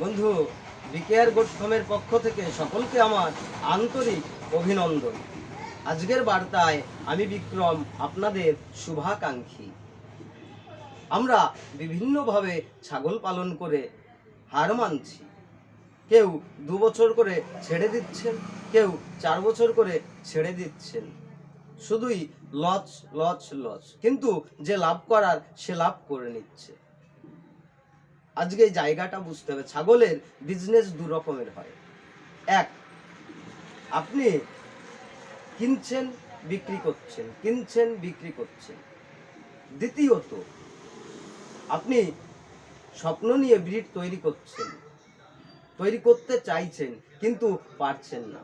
বন্ধু, বিকেআর গোটফার্মের পক্ষ থেকে সকলকে আমার আন্তরিক অভিনন্দন। আজকের বার্তায় আমি বিক্রম, আপনাদের শুভাকাঙ্ক্ষী। আমরা বিভিন্নভাবে ছাগল পালন করে হার মানছি। কেউ দু বছর করে ছেড়ে দিচ্ছেন, কেউ চার বছর করে ছেড়ে দিচ্ছেন। শুধুই লচ লচ লচ। কিন্তু যে লাভ করার, সে লাভ করে নিচ্ছে। আজকে জায়গাটা বুঝতে হবে, ছাগলের বিজনেস দু রকমের হয়। এক, আপনি কিনছেন, বিক্রি করছেন, কিনছেন, বিক্রি করছেন। দ্বিতীয়ত, আপনি স্বপ্ন নিয়ে ব্রিড তৈরি করছেন, তৈরি করতে চাইছেন, কিন্তু পারছেন না।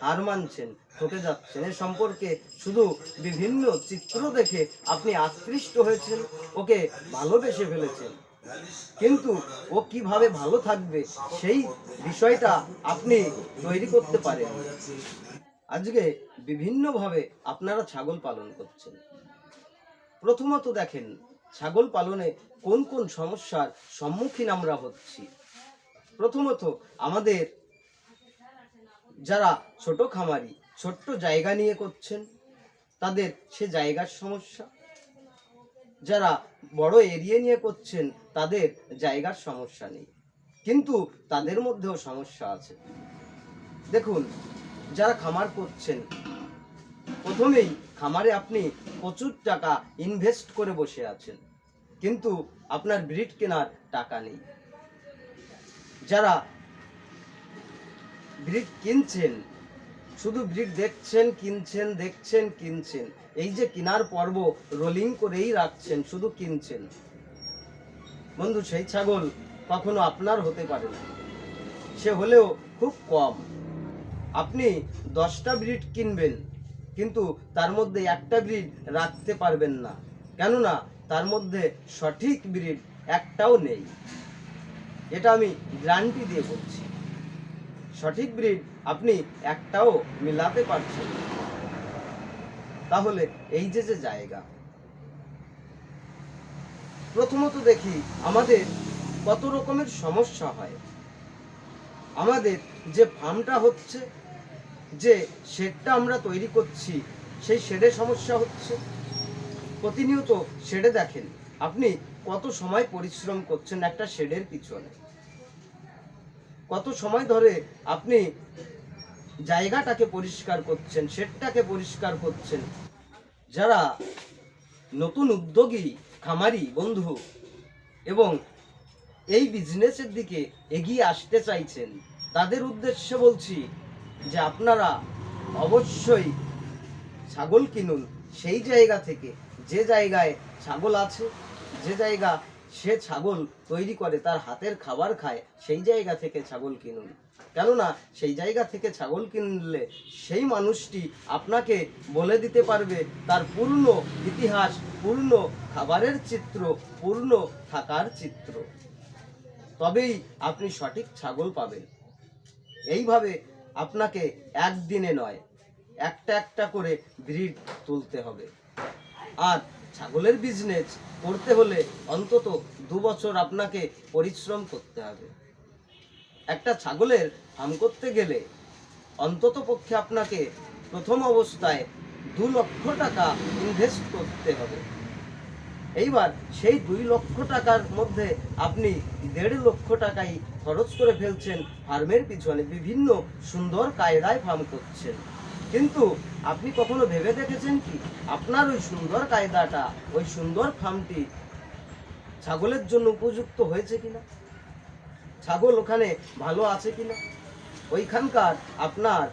হার মানছেন, ঠকে যাচ্ছেন। এ সম্পর্কে শুধু বিভিন্ন চিত্র দেখে আপনি আকৃষ্ট হয়েছেন, ওকে ভালোবেসে ফেলেছেন। কিন্তু ও কীভাবে ভালো থাকবে সেই বিষয়টা আপনি তৈরি করতে পারেন। আজকে বিভিন্নভাবে আপনারা ছাগল পালন করছেন। প্রথমত দেখেন, ছাগল পালনে কোন কোন সমস্যার সম্মুখীন আমরা হচ্ছি। প্রথমত আমাদের যারা ছোট খামারি, ছোট্ট জায়গা নিয়ে করছেন, তাদের সে জায়গার সমস্যা। যারা বড় এরিয়া নিয়ে করছেন, তাদের জায়গার সমস্যা নেই। কিন্তু তাদের মধ্যেও সমস্যা আছে। দেখুন, যারা খামার করছেন, প্রথমেই খামারে আপনি প্রচুর টাকা ইনভেস্ট করে বসে আছেন। কিন্তু আপনার ব্রিড কেনার টাকা নেই। যারা ব্রিড কিনছেন, শুধু ব্রিড দেখছেন, কিনছেন দেখছেন, কিনছেন এই যে কেনার পর্ব রোলিং করেই রাখছেন, শুধু কিনছেন। বন্ধু, সেই ছাগল কখনো আপনার হতে পারে না। সে হলেও খুব কম। আপনি দশটা ব্রিড কিনবেন, কিন্তু তার মধ্যে একটা ব্রিড রাখতে পারবেন না। কেননা তার মধ্যে সঠিক ব্রিড একটাও নেই। এটা আমি গ্যারান্টি দিয়ে বলছি। সঠিক ব্রিড আপনি একটাও মিলাতে পারছেন। তাহলে এই যে যে জায়গা, প্রথমত দেখি আমাদের কত রকমের সমস্যা হয়। আমাদের যে ফার্মটা হচ্ছে, যে শেডটা আমরা তৈরি করছি, সেই শেডে সমস্যা হচ্ছে। প্রতিনিয়ত শেডে দেখেন, আপনি কত সময় পরিশ্রম করছেন একটা শেডের পিছনে। কত সময় ধরে আপনি জায়গাটাকে পরিষ্কার করছেন, শেডটাকে পরিষ্কার করছেন। যারা নতুন উদ্যোগী, খামারি, বন্ধু এবং এই বিজনেসের দিকে এগিয়ে আসতে চাইছেন, তাদের উদ্দেশ্যে বলছি যে আপনারা অবশ্যই ছাগল কিনুন। সেই জায়গা থেকে যে জায়গায় ছাগল আছে, যে জায়গা সে ছাগল তৈরি করে, তার হাতের খাবার খায়, সেই জায়গা থেকে ছাগল কিনুন। কেননা সেই জায়গা থেকে ছাগল কিনলে সেই মানুষটি আপনাকে বলে দিতে পারবে তার পূর্ণ ইতিহাস, পূর্ণ খাবারের চিত্র, পূর্ণ থাকার চিত্র। তবেই আপনি সঠিক ছাগল পাবেন। এইভাবে আপনাকে একদিনে নয়, একটা একটা করে ব্রিড তুলতে হবে। আর ছাগলের বিজনেস করতে হলে অন্তত দু বছর আপনাকে পরিশ্রম করতে হবে। একটা ছাগলের ফার্ম করতে গেলে অন্তত পক্ষে আপনাকে প্রথম অবস্থায় দু লক্ষ টাকা ইনভেস্ট করতে হবে। এইবার সেই দুই লক্ষ টাকার মধ্যে আপনি দেড় লক্ষ টাকাই খরচ করে ফেলছেন ফার্মের পিছনে, বিভিন্ন সুন্দর কায়দায় ফার্ম করছেন। কিন্তু আপনি কখনো ভেবে দেখেছেন কি? আপনার ওই সুন্দর কায়দাটা, ওই সুন্দর ফার্মটি ছাগলের জন্য উপযুক্ত হয়েছে কিনা? ছাগল ওখানে ভালো আছে কিনা? ওইখানকার আপনার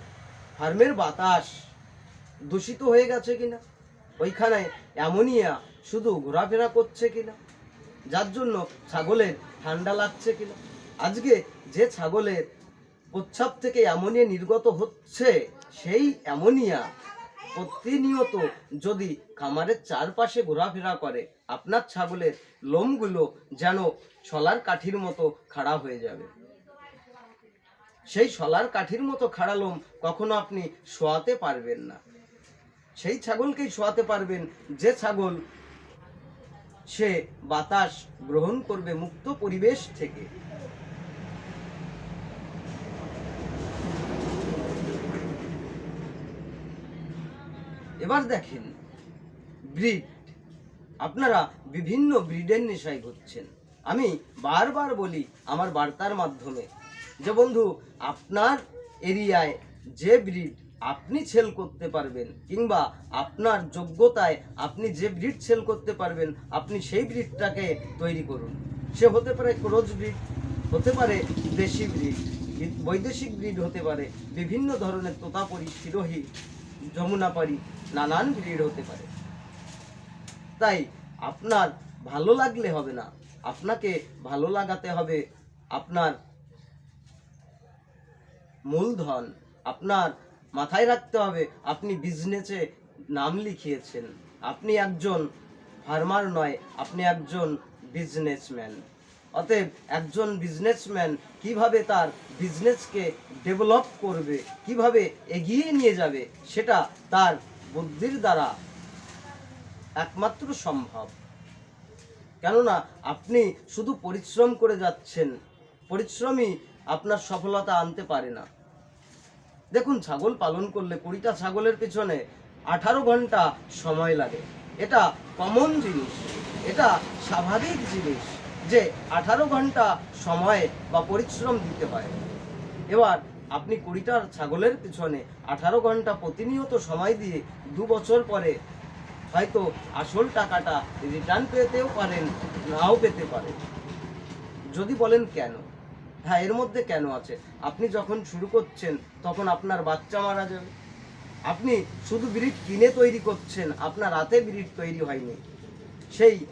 ফার্মের বাতাস দূষিত হয়ে গেছে কিনা? ওইখানে অ্যামোনিয়া শুধু ঘোরাফেরা করছে কিনা? যার জন্য ছাগলের ঠান্ডা লাগছে কিনা? আজকে যে ছাগলের প্রচ্ছাপ থেকে অ্যামোনিয়া নির্গত হচ্ছে, সেই অ্যামোনিয়া প্রতিনিয়ত যদি খামারের চারপাশে ঘোরাফেরা করে, আপনার ছাগলের লোমগুলো যেন শলার কাঠির মতো খাড়া হয়ে যাবে। সেই শলার কাঠির মতো খাড়া লোম কখনো আপনি শোয়াতে পারবেন না। সেই ছাগলকেই শোয়াতে পারবেন যে ছাগল সে বাতাস গ্রহণ করবে মুক্ত পরিবেশ থেকে। এবার দেখেন, ব্রিড, আপনারা বিভিন্ন ব্রিডের নেশায় ঘুরছেন। আমি বারবার বলি আমার বার্তার মাধ্যমে যে বন্ধু, আপনার এরিয়ায় যে ব্রিড আপনি সেল করতে পারবেন কিংবা আপনার যোগ্যতায় আপনি যে ব্রিড সেল করতে পারবেন, আপনি সেই ব্রিডটাকে তৈরি করুন। সে হতে পারে ক্রোজ ব্রিড, হতে পারে দেশি ব্রিড বৈদেশিক ব্রিড হতে পারে, বিভিন্ন ধরনের তোতাপরি, শিরোহী যমুনাপাড়ি নানান ব্রিড হতে পারে। তাই আপনার ভালো লাগলে হবে না। আপনাকে ভালো লাগাতে হবে আপনার মূলধন। আপনার মাথায় রাখতে হবে আপনি বিজনেসে নাম লিখিয়েছেন। আপনি একজন ফার্মার নয়, আপনি একজন বিজনেসম্যান অতএব একজন বিজনেসম্যান কীভাবে তার বিজনেসকে ডেভেলপ করবে, কীভাবে এগিয়ে নিয়ে যাবে, সেটা তার বুদ্ধির দ্বারা একমাত্র সম্ভব। কেননা আপনি শুধু পরিশ্রম করে যাচ্ছেন। পরিশ্রমই আপনার সফলতা আনতে পারে না। দেখুন, ছাগল পালন করলে কুড়িটা ছাগলের পিছনে আঠারো ঘণ্টা সময় লাগে। এটা কমন জিনিস। এটা স্বাভাবিক জিনিস যে আঠারো ঘণ্টা সময় বা পরিশ্রম দিতে হয়। এবার আপনি কুড়িটার ছাগলের পিছনে আঠারো ঘণ্টা প্রতিনিয়ত সময় দিয়ে দু বছর পরে হয়তো আসল টাকাটা রিটার্ন পেতেও পারেন, নাও পেতে পারেন। যদি বলেন কেন? হ্যাঁ এর মধ্যে কেন আছে? আপনি যখন শুরু করছেন, তখন আপনার বাচ্চা মারা যাবে। আপনি শুধু ব্রিড কিনে তৈরি করছেন, আপনার হাতে ব্রিড তৈরি হয়নি। সেই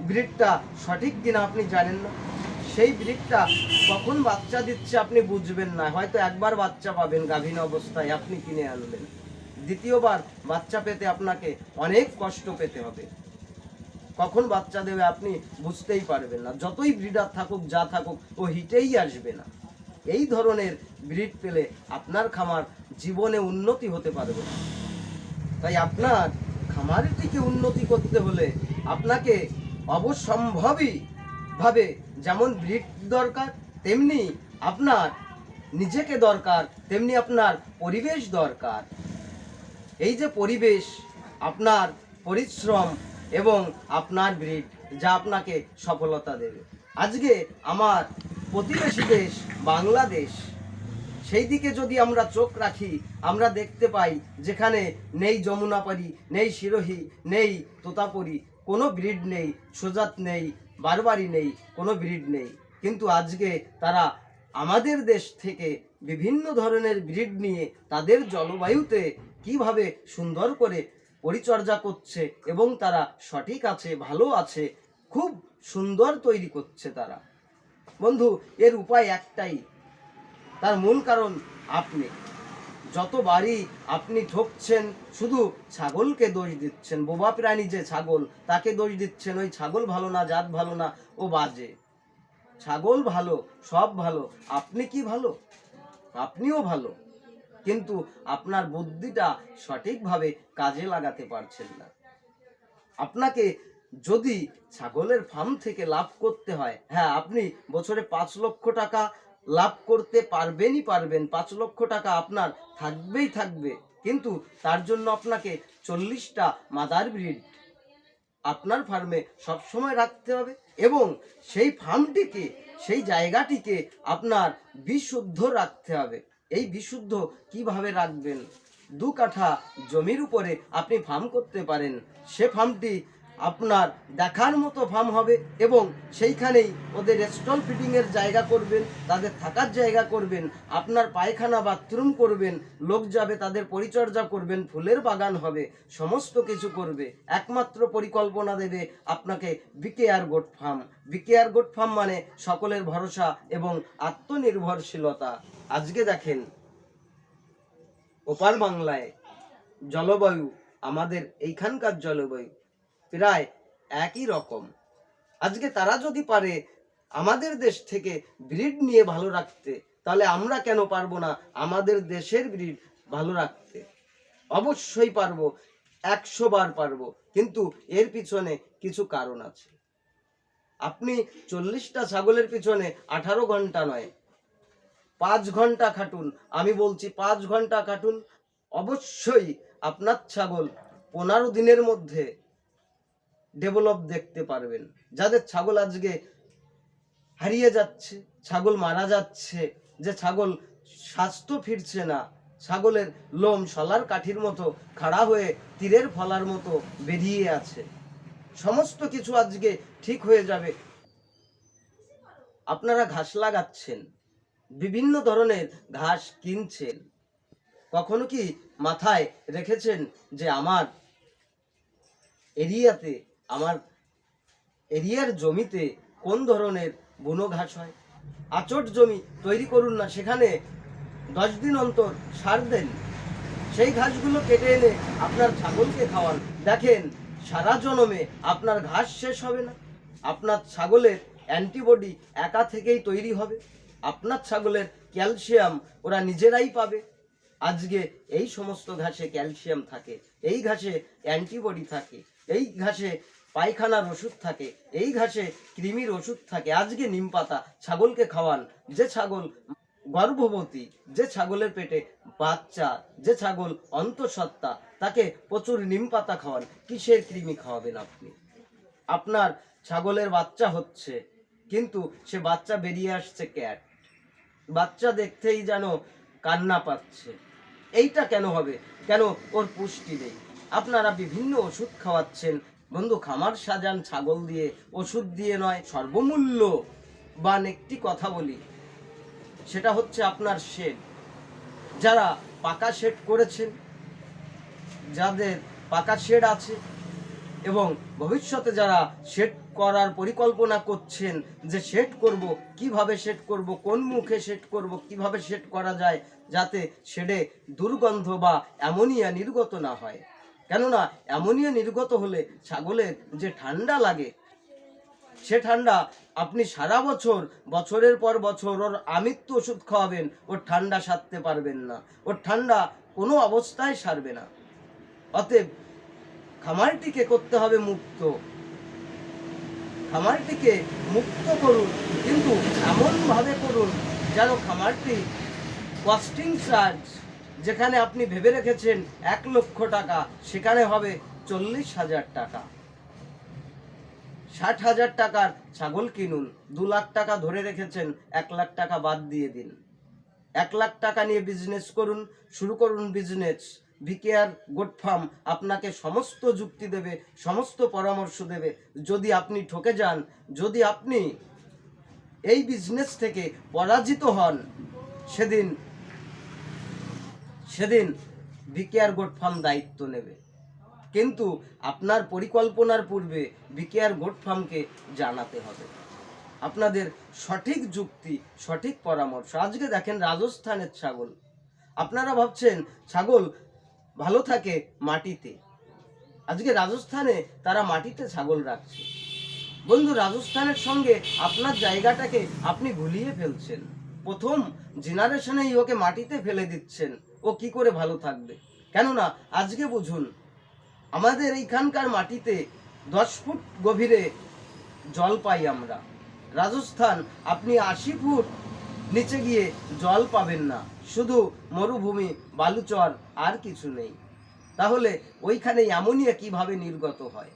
ব্রিডটা সঠিক কিনা আপনি জানেন না। সেই ব্রিডটা কখন বাচ্চা দিচ্ছে আপনি বুঝবেন না। হয়তো একবার বাচ্চা পাবেন গাভীন অবস্থায়, আপনি কিনে আনলেন। দ্বিতীয়বার বাচ্চা পেতে আপনাকে অনেক কষ্ট পেতে হবে। কখন বাচ্চা দেবে আপনি বুঝতেই পারবেন না। যতই ব্রিডার থাকুক, যা থাকুক, ও হিটেই আসবে না। এই ধরনের ব্রিড পেলে আপনার খামার জীবনে উন্নতি হতে পারবে। না তাই আপনার খামারটিকে উন্নতি করতে হলে আপনাকে অবসম্ভবই ভাবে যেমন ব্রিড দরকার, তেমনি আপনার নিজেকে দরকার, তেমনি আপনার পরিবেশ দরকার। এই যে পরিবেশ, আপনার পরিশ্রম এবং আপনার ব্রিড যা আপনাকে সফলতা দেবে। আজকে আমার প্রতিবেশী দেশ বাংলাদেশ, সেই দিকে যদি আমরা চোখ রাখি, আমরা দেখতে পাই যেখানে নেই যমুনাপাড়ি, নেই শিরোহী, নেই তোতাপুরি, কোনো ব্রিড নেই, সোজাত নেই বারবারি নেই, কোনো ব্রিড নেই। কিন্তু আজকে তারা আমাদের দেশ থেকে বিভিন্ন ধরনের ব্রিড নিয়ে তাদের জলবায়ুতে কীভাবে সুন্দর করে পরিচর্যা করছে এবং তারা সঠিক আছে, ভালো আছে, খুব সুন্দর তৈরি করছে তারা। বন্ধু, এর উপায় একটাই, তার মূল কারণ আপনি। যতবারই আপনি ঠকছেন, শুধু ছাগলকে দোষ দিচ্ছেন, বোবা প্রাণী যে ছাগল, তাকে দোষ দিচ্ছেন, ওই ছাগল ভালো না, জাত ভালো না, ও বাজে। ছাগল ভালো, সব ভালো, আপনি কি ভালো? আপনিও ভালো। কিন্তু আপনার বুদ্ধিটা সঠিকভাবে কাজে লাগাতে পারছেন না। আপনাকে যদি ছাগলের ফার্ম থেকে লাভ করতে হয় হ্যাঁ আপনি বছরে পাঁচ লক্ষ টাকা লাভ করতে পারবেনই পারবেন, পাঁচ লক্ষ টাকা আপনার থাকবেই থাকবে, কিন্তু তার জন্য আপনাকে চল্লিশটা মাদার ব্রিড আপনার ফার্মে সবসময় রাখতে হবে এবং সেই ফার্মটিকে সেই জায়গাটিকে আপনার বিশুদ্ধ রাখতে হবে। এই বিশুদ্ধ কীভাবে রাখবেন? দু কাঠা জমির উপরে আপনি ফার্ম করতে পারেন। সে ফার্মটি আপনার দেখার মতো ফার্ম হবে এবং সেইখানেই ওদের স্টল ফিটিংয়ের জায়গা করবেন, তাদের থাকার জায়গা করবেন, আপনার পায়খানা বাথরুম করবেন, লোক যাবে, তাদের পরিচর্যা করবেন, ফুলের বাগান হবে, সমস্ত কিছু করবে। একমাত্র পরিকল্পনা দেবে আপনাকে BKR goat farm. BKR goat farm মানে সকলের ভরসা এবং আত্মনির্ভরশীলতা। আজকে দেখেন, ওপার বাংলায় জলবায়ু, আমাদের এইখানকার জলবায়ু। প্রায় একই রকম। আজকে তারা যদি পারে আমাদের দেশ থেকে ব্রিড নিয়ে ভালো রাখতে, তাহলে আমরা কেন পারব না আমাদের দেশের ব্রিড ভালো রাখতে? অবশ্যই পারব, একশো বার পারব, কিন্তু এর পিছনে কিছু কারণ আছে। আপনি চল্লিশটা ছাগলের পিছনে আঠারো ঘণ্টা নয়, পাঁচ ঘণ্টা খাটুন। আমি বলছি পাঁচ ঘণ্টা খাটুন। অবশ্যই আপনার ছাগল পনেরো দিনের মধ্যে ডেভেলপ দেখতে পারবেন। যাদের ছাগল আজকে হারিয়ে যাচ্ছে, ছাগল মারা যাচ্ছে, যে ছাগল স্বাস্থ্য ফিরছে না, ছাগলের লোম শলার কাঠির মতো খাড়া হয়ে তীরের ফলার মতো বেরিয়ে আছে। সমস্ত কিছু আজকে ঠিক হয়ে যাবে। আপনারা ঘাস লাগাচ্ছেন, বিভিন্ন ধরনের ঘাস কিনছেন। কখনো কি মাথায় রেখেছেন যে আমার এরিয়াতে আমার এরিয়ার জমিতে কোন ধরনের বুনো ঘাস হয়? আচট জমি তৈরি করুন না, সেখানে দশ দিন অন্তর সার দেন। সেই ঘাসগুলো কেটে এনে আপনার ছাগলকে খাওয়ান। দেখেন, সারা জনমে আপনার ঘাস শেষ হবে না। আপনার ছাগলের অ্যান্টিবডি একা থেকেই তৈরি হবে। আপনার ছাগলের ক্যালসিয়াম ওরা নিজেরাই পাবে। আজকে এই সমস্ত ঘাসে ক্যালসিয়াম থাকে, এই ঘাসে অ্যান্টিবডি থাকে, এই ঘাসে পায়খানার ওষুধ থাকে, এই ঘাসে কৃমির ওষুধ থাকে। আজকে নিম পাতা, ছাগলকে খাওয়ান। যে ছাগল গর্ভবতী, যে ছাগলের পেটে বাচ্চা, যে ছাগল অন্তঃসত্ত্বা, তাকে প্রচুর নিম পাতা খাওয়ান। কিসের কৃমি খাওয়াবেন আপনি? আপনার ছাগলের বাচ্চা হচ্ছে, কিন্তু সে বাচ্চা বেরিয়ে আসছে ক্যাট। বাচ্চা দেখতেই যেন কান্না পাচ্ছে। এইটা কেন হবে? কেন ওর পুষ্টি নেই? আপনারা বিভিন্ন ওষুধ খাওয়াচ্ছেন বন্ধু, খামার সাজান, ছাগল দিয়ে, ওষুধ দিয়ে নয়, সর্বমূল্য বান একটি কথা বলি। সেটা হচ্ছে আপনার শেড যারা পাকা শেড করেছেন, যাদের পাকা শেড আছে এবং ভবিষ্যতে যারা শেড করার পরিকল্পনা করছেন যে সেট করব, কীভাবে সেট করব, কোন মুখে সেট করব, কীভাবে সেট করা যায়, যাতে শেডে দুর্গন্ধ বা অ্যামোনিয়া নির্গত না হয়। কেননা অ্যামোনিয়া নির্গত হলে ছাগলের যে ঠান্ডা লাগে, সে ঠান্ডা আপনি সারা বছর, বছরের পর বছর ওর আমৃত্যু ওষুধ খাওয়াবেন, ওর ঠান্ডা সারতে পারবেন না, ওর ঠান্ডা কোনো অবস্থায় সারবে না। অতএব খামারটিকে করতে হবে মুক্ত। খামারটিকে মুক্ত করুন, কিন্তু এমনভাবে করুন যেন খামারটি কস্টিং চার্জ যেখানে আপনি ভেবে রেখেছেন এক লক্ষ টাকা, সেখানে হবে চল্লিশ হাজার টাকা। ষাট হাজার টাকার ছাগল কিনুন, দু লাখ টাকা ধরে রেখেছেন, এক লাখ টাকা বাদ দিয়ে দিন। এক লাখ টাকা নিয়ে বিজনেস করুন, শুরু করুন বিজনেস ভিকেআর গোট ফার্ম আপনাকে সমস্ত যুক্তি দেবে, সমস্ত পরামর্শ দেবে। যদি আপনি ঠকে যান, যদি আপনি এই বিজনেস থেকে পরাজিত হন, সেদিন সেদিন ভিকেআর গোট ফার্ম দায়িত্ব নেবে। কিন্তু আপনার পরিকল্পনার পূর্বে বিকেআর গোট ফার্মকে জানাতে হবে। আপনাদের সঠিক যুক্তি, সঠিক পরামর্শ। আজকে দেখেন রাজস্থানের ছাগল। আপনারা ভাবছেন, ছাগল ভালো থাকে মাটিতে? আজকে রাজস্থানে তারা মাটিতে ছাগল রাখছে। বন্ধু, রাজস্থানের সঙ্গে আপনার জায়গাটাকে আপনি গুলিয়ে ফেলছেন। প্রথম জেনারেশনেই ওকে মাটিতে ফেলে দিচ্ছেন। ও কি করে ভালো থাকবে? কেননা, আজকে বুঝুন, আমাদের এইখানকার মাটিতে দশ ফুট গভীরে জল পাই আমরা। রাজস্থান, আপনি আশি ফুট নিচে গিয়ে জল পাবেন না। শুধু মরুভূমি, বালুচর আর কিছু নেই। তাহলে ওইখানে অ্যামোনিয়া কীভাবে নির্গত হয়?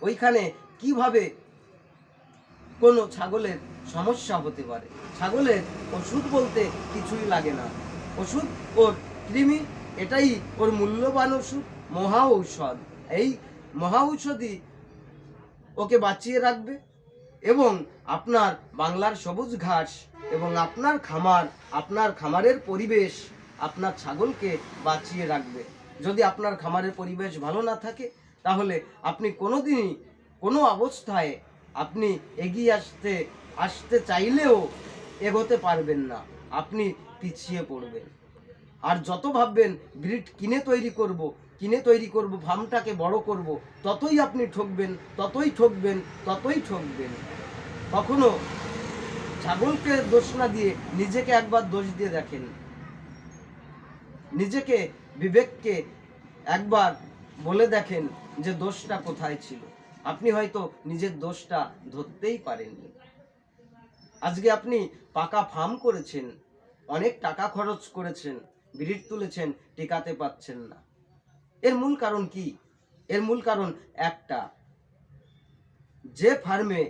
ওইখানে কীভাবে কোনো ছাগলের সমস্যা হতে পারে? ছাগলের ওষুধ বলতে কিছুই লাগে না। ওষুধ ওর কৃমি এটাই ওর মূল্যবান ওষুধ, মহা ঔষধ। এই মহা ঔষধই ওকে বাঁচিয়ে রাখবে এবং আপনার বাংলার সবুজ ঘাস এবং আপনার খামার, আপনার খামারের পরিবেশ, আপনার ছাগলকে বাঁচিয়ে রাখবে। যদি আপনার খামারের পরিবেশ ভালো না থাকে, তাহলে আপনি কোনোদিনই কোনো অবস্থায় আপনি এগিয়ে আসতে আসতে চাইলেও এগোতে পারবেন না। আপনি পিছিয়ে পড়বেন। আর যত ভাববেন ব্রিড কিনে তৈরি করব, কিনে তৈরি করব ফার্মটাকে বড় করব, ততই আপনি ঠকবেন, ততই ঠকবেন ততই ঠকবেন। কখনো ছাগলকে দোষ না দিয়ে নিজেকে একবার দোষ দিয়ে দেখেন। নিজেকে, বিবেককে একবার বলে দেখেন যে দোষটা কোথায় ছিল। আপনি হয়তো নিজের দোষটা ধরতেই পারেননি। আজকে আপনি পাকা ফার্ম করেছেন, অনেক টাকা খরচ করেছেন ব্রিড তুলেছেন, টেকাতে পাচ্ছেন না। এর মূল কারণ কি? এর মূল কারণ একটা। যে ফার্মে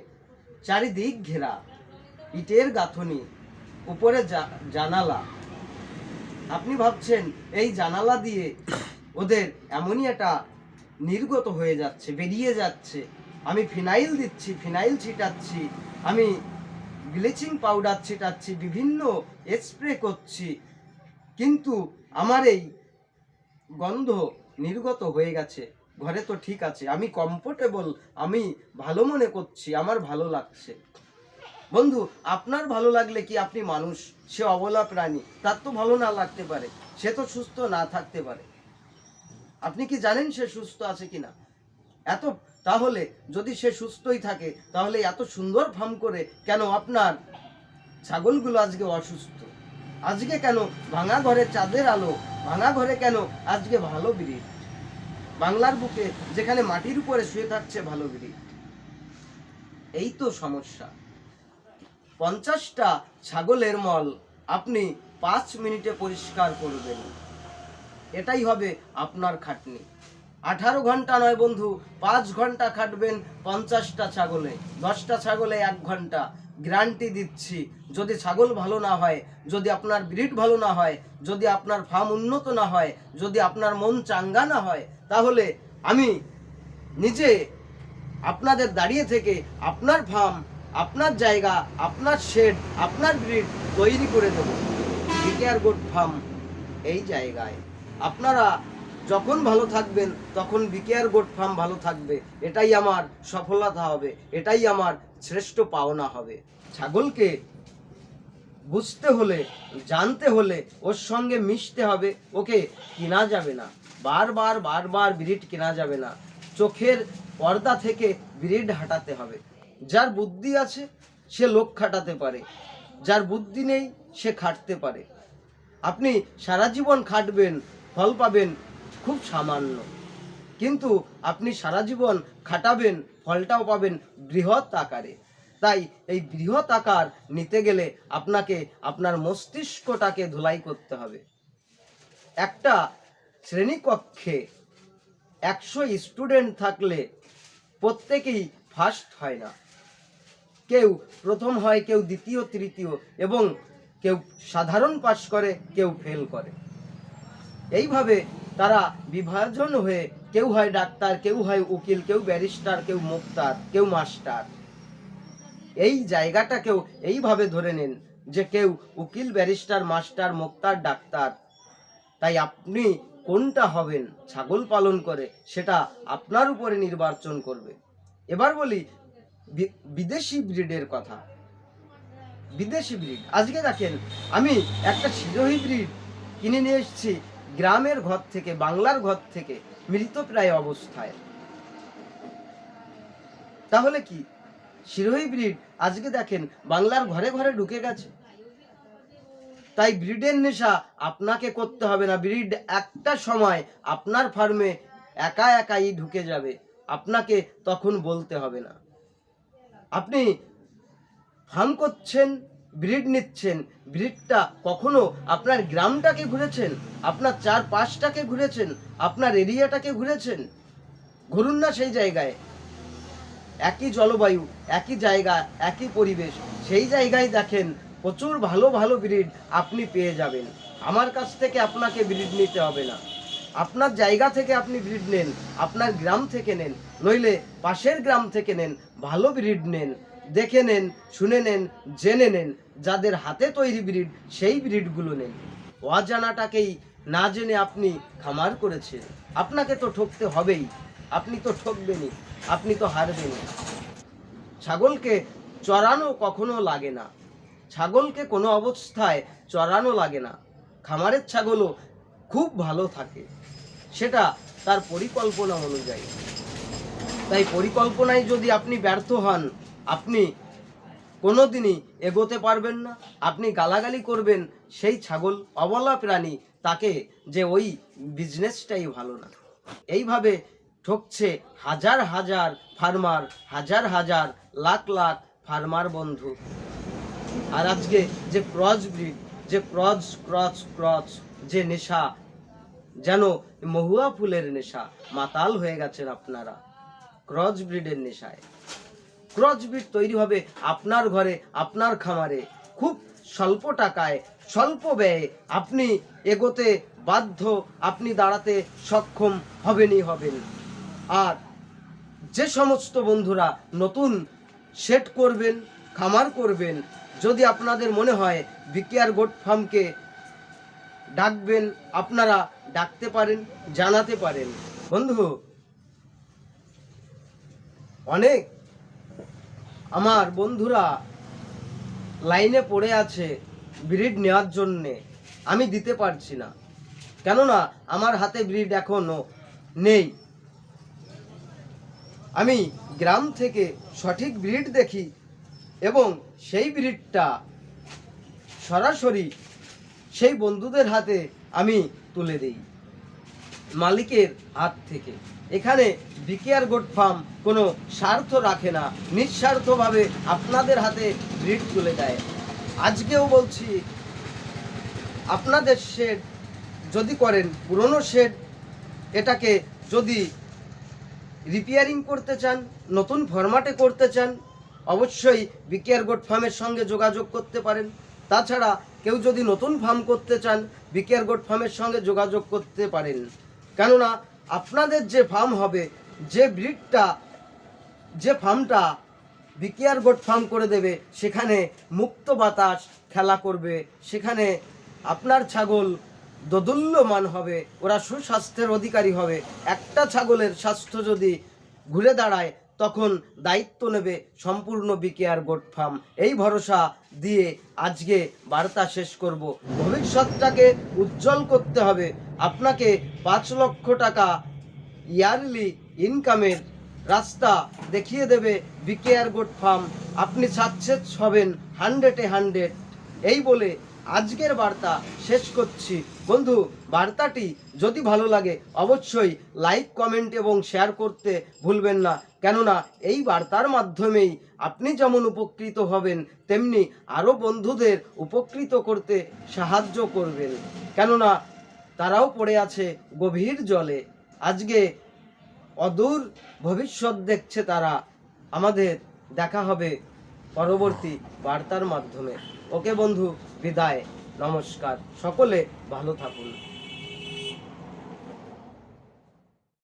চারিদিক ঘেরা, ইটের গাঁথনি, উপরে জানালা, আপনি ভাবছেন এই জানালা দিয়ে ওদের অ্যামোনিয়াটা নির্গত হয়ে যাচ্ছে, বেরিয়ে যাচ্ছে। আমি ফিনাইল দিচ্ছি, ফিনাইল ছিটাচ্ছি, আমি ব্লিচিং পাউডার ছিটাচ্ছি, বিভিন্ন স্প্রে করছি। কিন্তু আমার এই গন্ধ নির্গত হয়ে গেছে। ঘরে তো ঠিক আছে। আমি কমফোর্টেবল আমি ভালো মনে করছি, আমার ভালো লাগছে। বন্ধু, আপনার ভালো লাগলে কি আপনি মানুষ? সে অবলা প্রাণী, তার তো ভালো না লাগতে পারে। সে তো সুস্থ না থাকতে পারে। আপনি কি জানেন সে সুস্থ আছে কিনা? এত, তাহলে যদি সে সুস্থই থাকে, তাহলে এত সুন্দর ফার্ম করে কেন আপনার ছাগলগুলো আজকে অসুস্থ? আজকে কেন ভাঙা ঘরে চাঁদের আলো? ভাঙা ঘরে কেন আজকে ভালো ব্রিড বাংলার বুকে যেখানে মাটির উপরে শুয়ে থাকছে ভালো ব্রিড এই তো সমস্যা। পঞ্চাশটা ছাগলের মল আপনি পাঁচ মিনিটে পরিষ্কার করবেন। এটাই হবে আপনার খাটনি। আঠারো ঘণ্টা নয় বন্ধু, পাঁচ ঘণ্টা খাটবেন পঞ্চাশটা ছাগলে, দশটা ছাগলে এক ঘণ্টা। গ্যারান্টি দিচ্ছি, যদি ছাগল ভালো না হয়, যদি আপনার ব্রিড ভালো না হয়, যদি আপনার ফার্ম উন্নত না হয়, যদি আপনার মন চাঙ্গা না হয়, তাহলে আমি নিজে আপনাদের দাঁড়িয়ে থেকে আপনার ফার্ম, আপনার জায়গা, আপনার শেড, আপনার ব্রিড তৈরি করে দেবো। বিকেয়ার গোট ফার্ম, এই জায়গায়। আপনারা যখন ভালো থাকবেন, তখন বিকেয়ার গোট ফার্ম ভালো থাকবে। এটাই আমার সফলতা হবে, এটাই আমার শ্রেষ্ঠ পাওনা হবে। ছাগলকে বুঝতে হলে, জানতে হলে ওর সঙ্গে মিশতে হবে। ওকে কেনা যাবে না। বারবার বারবার ব্রিড কেনা যাবে না। চোখের পর্দা থেকে ব্রিড হাঁটাতে হবে। যার বুদ্ধি আছে, সে লোক খাটাতে পারে। যার বুদ্ধি নেই, সে খাটতে পারে। আপনি সারা জীবন খাটবেন, ফল পাবেন খুব সামান্য। কিন্তু আপনি সারা জীবন খাটাবেন, ফলটাও পাবেন বৃহৎ আকারে। তাই এই বৃহৎ আকার নিতে গেলে আপনাকে আপনার মস্তিষ্কটাকে ধুলাই করতে হবে। একটা শ্রেণীকক্ষে একশো স্টুডেন্ট থাকলে প্রত্যেকেই ফার্স্ট হয় না। কেউ প্রথম হয়, কেউ দ্বিতীয়, তৃতীয় এবং কেউ সাধারণ পাশ করে, কেউ ফেল করে। এইভাবে তারা বিভাজন হয়ে কেউ হয় ডাক্তার, কেউ হয় উকিল, কেউ ব্যারিস্টার, কেউ মুক্তার, কেউ মাস্টার। এই জায়গাটাকেও এইভাবে ধরে নিন যে কেউ উকিল, ব্যারিস্টার, মাস্টার, মুক্তার, ডাক্তার। তাই আপনি কোনটা হবেন, ছাগল পালন করে, সেটা আপনার উপরে নির্বাচন করবে। এবার বলি বিদেশি ব্রিডের কথা। বিদেশি ব্রিড, আজকে দেখেন, আমি একটা সিরোহি ব্রিড কিনে নিয়ে এসেছি গ্রামের ঘর থেকে, বাংলার ঘর থেকে মৃতপ্রায় অবস্থায়। তাহলে কি? সিরোহি ব্রিড আজকে দেখেন বাংলার ঘরে ঘরে ঢুকে গেছে। তাই ব্রিডের নেশা আপনাকে করতে হবে না। ব্রিড একটা সময় আপনার ফার্মে একা একাই ঢুকে যাবে। আপনাকে তখন বলতে হবে না। আপনি ফার্ম করছেন ব্রিড নিচ্ছেন। ব্রিডটা কখনো আপনার গ্রামটাকে ঘুরেছেন? আপনার চার পাঁচটাকে ঘুরেছেন? আপনার এরিয়াটাকে ঘুরেছেন? ঘুরুন না সেই জায়গায়। একই জলবায়ু, একই জায়গা, একই পরিবেশ, সেই জায়গায় দেখেন প্রচুর ভালো ভালো ব্রিড আপনি পেয়ে যাবেন। আমার কাছ থেকে আপনাকে ব্রিড নিতে হবে না। আপনার জায়গা থেকে আপনি ব্রিড নেন, আপনার গ্রাম থেকে নেন, নইলে পাশের গ্রাম থেকে নেন, ভালো ব্রিড নেন। দেখে নেন, শুনে নেন, জেনে নেন যাদের হাতে তৈরি ব্রিড, সেই ব্রিডগুলো নেন অজানাটাকেই না জেনে আপনি খামার করেছেন। আপনাকে তো ঠকতে হবেই। আপনি তো ঠকবেনই, আপনি তো হারবেনই। ছাগলকে চড়ানো কখনো লাগে না। ছাগলকে কোনো অবস্থায় চড়ানো লাগে না। খামারের ছাগলও খুব ভালো থাকে। সেটা তার পরিকল্পনা অনুযায়ী। তাই পরিকল্পনায় যদি আপনি ব্যর্থ হন আপনি কোনো দিনই এগোতে পারবেন না। আপনি গালাগালি করবেন সেই ছাগল, অবলা প্রাণী, তাকে যে ওই বিজনেসটাই ভালো না। এইভাবে ঠকছে হাজার হাজার ফার্মার, হাজার হাজার লাখ লাখ ফার্মার বন্ধু। আর আজকে যে ক্রস ব্রিড, যে ক্রস ক্রস ক্রস, যে নেশা, যেন মহুয়া ফুলের নেশা, মাতাল হয়ে গেছেন আপনারা, ক্রস ব্রিডের নেশায়। ক্রস ব্রিড তৈরি হবে আপনার ঘরে, আপনার খামারে। খুব স্বল্প টাকায়, স্বল্প ব্যয়ে আপনি এগোতে বাধ্য, আপনি দাঁড়াতে সক্ষম হবেনই হবেন। আর যে সমস্ত বন্ধুরা নতুন সেট করবেন, খামার করবেন, যদি আপনাদের মনে হয় বিকেআর গোট ফার্মকে ডাকবেন, আপনারা ডাকতে পারেন, জানাতে পারেন। বন্ধু, অনেক আমার বন্ধুরা লাইনে পড়ে আছে ব্রিড নেওয়ার জন্যে। আমি দিতে পারছি না। কেননা আমার হাতে ব্রিড এখনও নেই। আমি গ্রাম থেকে সঠিক ব্রিড দেখি এবং সেই ব্রিডটা সরাসরি সেই বন্ধুদের হাতে আমি তুলে দিই। মালিকের হাত থেকে। এখানে বিকেআর গোট ফার্ম কোনো স্বার্থ রাখে না, নিঃস্বার্থভাবে আপনাদের হাতে ব্রিড তুলে দেয়। আজকেও বলছি, আপনাদের শেড যদি করেন, পুরনো শেড, এটাকে যদি রিপেয়ারিং করতে চান, নতুন ফরম্যাটে করতে চান, অবশ্যই বিকেআর গোট ফার্মের সঙ্গে যোগাযোগ করতে পারেন। তাছাড়া কেউ যদি নতুন ফার্ম করতে চান, বিকেআর গোট ফার্মের সঙ্গে যোগাযোগ করতে পারেন। কেননা আপনাদের যে ফার্ম হবে, যে ব্রিডটা যে ফার্মটা বিকেআর গোট ফার্ম করে দেবে, সেখানে মুক্ত বাতাস খেলা করবে, সেখানে আপনার ছাগল দোদুল্যমান হবে, ওরা সুস্বাস্থ্যের অধিকারী হবে। একটা ছাগলের স্বাস্থ্য যদি ঘুরে দাঁড়ায় তখন দায়িত্ব নেবে সম্পূর্ণ বিকেআর গোট ফার্ম। এই ভরসা দিয়ে আজকে বার্তা শেষ করব। ভবিষ্যৎটাকে উজ্জ্বল করতে হবে। আপনাকে পাঁচ লক্ষ টাকা ইয়ারলি ইনকামের রাস্তা দেখিয়ে দেবে বিকেআর গোট ফার্ম। আপনি সাকসেস হবেন হান্ড্রেডে হান্ড্রেড। এই বলে আজকের বার্তা শেষ করছি। বন্ধু, বার্তাটি যদি ভালো লাগে, অবশ্যই লাইক, কমেন্ট এবং শেয়ার করতে ভুলবেন না। কেননা, এই বার্তার মাধ্যমেই আপনি যেমন উপকৃত হবেন, তেমনি আরও বন্ধুদের উপকৃত করতে সাহায্য করবেন। কেননা, তারাও পড়ে আছে গভীর জলে। আজকে অদূর ভবিষ্যৎ দেখছে তারা। আমাদের দেখা হবে পরবর্তী বার্তার মাধ্যমে। ওকে, বন্ধু। বিদায় নমস্কার। সকলে ভালো থাকুন।